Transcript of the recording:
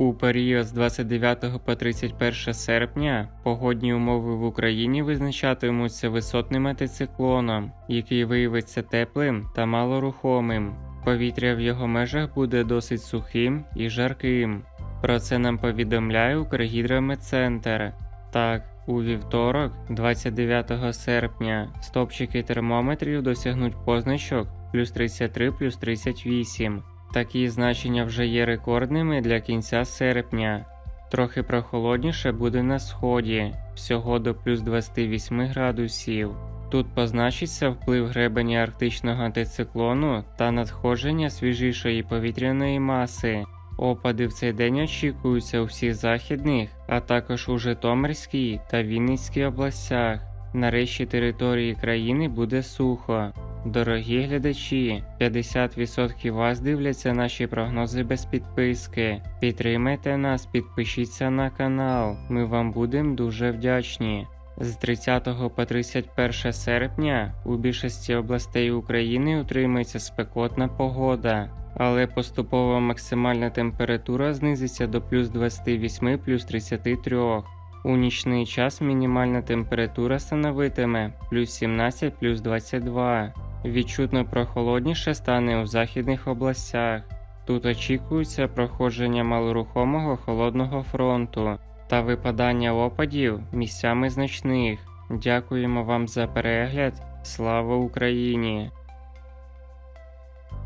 У період з 29 по 31 серпня погодні умови в Україні визначатимуться висотним антициклоном, який виявиться теплим та малорухомим. Повітря в його межах буде досить сухим і жарким. Про це нам повідомляє Укргідрометцентр. Так, у вівторок, 29 серпня, стопчики термометрів досягнуть позначок плюс 33 плюс 38. Такі значення вже є рекордними для кінця серпня. Трохи прохолодніше буде на сході, всього до плюс 28 градусів. Тут позначиться вплив гребеня арктичного антициклону та надходження свіжішої повітряної маси. Опади в цей день очікуються у всіх західних, а також у Житомирській та Вінницькій областях. На решті території країни буде сухо. Дорогі глядачі, 50% вас дивляться наші прогнози без підписки. Підтримайте нас, підпишіться на канал. Ми вам будемо дуже вдячні. З 30 по 31 серпня у більшості областей України утримується спекотна погода, але поступово максимальна температура знизиться до плюс 28 плюс 33. У нічний час мінімальна температура становитиме плюс 17 плюс 22. Відчутно прохолодніше стане у західних областях. Тут очікується проходження малорухомого холодного фронту та випадання опадів місцями значних. Дякуємо вам за перегляд. Слава Україні!